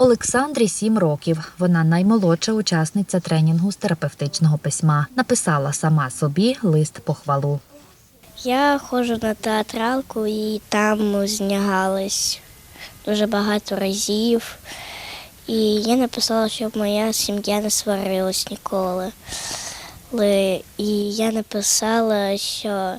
Олександрі сім років. Вона наймолодша учасниця тренінгу з терапевтичного письма. Написала сама собі лист похвалу. Я ходжу на театралку і там знягались дуже багато разів. І я написала, щоб моя сім'я не сварилась ніколи. І я написала, що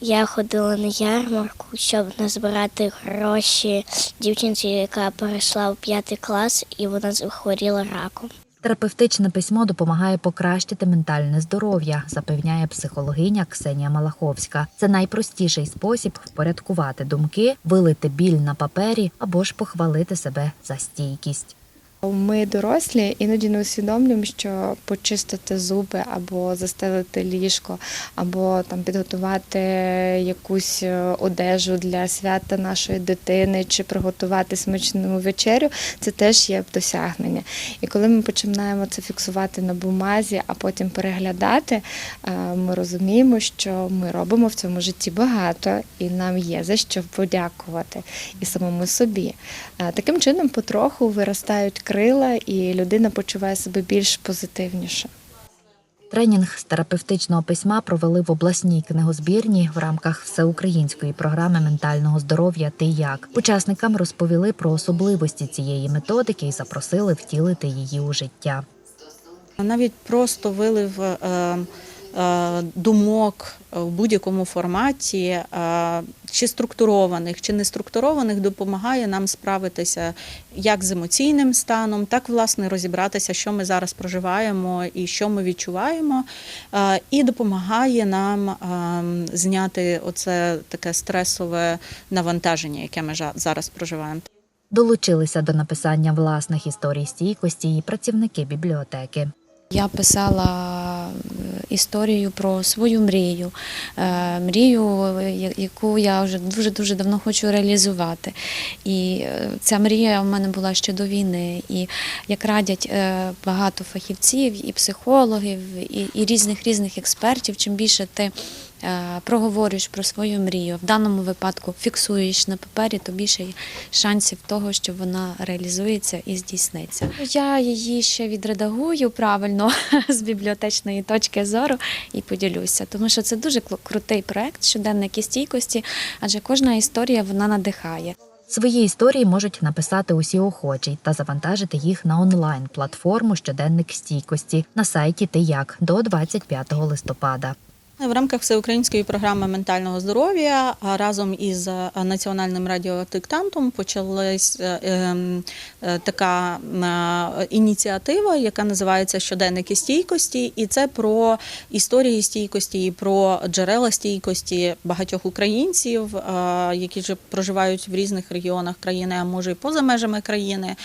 я ходила на ярмарку, щоб назбирати гроші дівчинці, яка перейшла в п'ятий клас, і вона захворіла раком. Терапевтичне письмо допомагає покращити ментальне здоров'я, запевняє психологиня Ксенія Малаховська. Це найпростіший спосіб впорядкувати думки, вилити біль на папері або ж похвалити себе за стійкість. Ми дорослі іноді не усвідомлюємо, що почистити зуби або застелити ліжко, або там підготувати якусь е, одежу для свята нашої дитини, чи приготувати смачну вечерю, це теж є досягнення. І коли ми починаємо це фіксувати на бумазі, а потім переглядати, е, ми розуміємо, що ми робимо в цьому житті багато, і нам є за що подякувати і самому собі. Е, Таким чином, потроху виростають крила, і людина почуває себе більш позитивніше. Тренінг з терапевтичного письма провели в обласній книгозбірні в рамках всеукраїнської програми ментального здоров'я Ти як учасникам розповіли про особливості цієї методики і запросили втілити її у життя. Навіть просто вилив е, думок в будь-якому форматі, е, чи структурованих, чи не структурованих, допомагає нам справитися як з емоційним станом, так власне розібратися, що ми зараз проживаємо і що ми відчуваємо, е, і допомагає нам е, зняти оце таке стресове навантаження, яке ми зараз проживаємо. Долучилися до написання власних історій стійкості і працівники бібліотеки. Я писала е, історію про свою мрію, е, мрію, яку я вже дуже дуже давно хочу реалізувати. І е, ця мрія у мене була ще до війни. І як радять е, багато фахівців, і психологів, і, і різних різних експертів, чим більше ти е, проговорюєш про свою мрію, в даному випадку фіксуєш на папері, то більше шансів того, що вона реалізується і здійсниться. Я її ще відредагую правильно з бібліотечної точки зору і поділюся, тому що це дуже крутий проект щоденники стійкості, адже кожна історія вона надихає. Свої історії можуть написати усі охочі та завантажити їх на онлайн платформу щоденник стійкості на сайті Ти як до 25 листопада. В рамках всеукраїнської програми ментального здоров'я разом із е, національним радіодиктантом почалась е, е, така ініціатива, яка називається Щоденники стійкості, і це про історії стійкості, про джерела стійкості багатьох українців, які ж проживають в різних регіонах країни, а може і поза межами країни.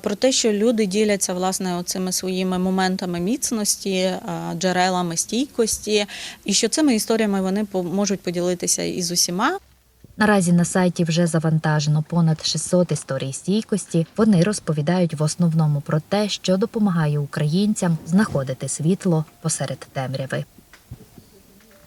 Про те, що люди діляться власне оцими своїми моментами міцності, джерелами стійкості і що цими історіями вони можуть поділитися із усіма. Наразі на сайті вже завантажено понад 600 історій стійкості. Вони розповідають в основному про те, що допомагає українцям знаходити світло посеред темряви.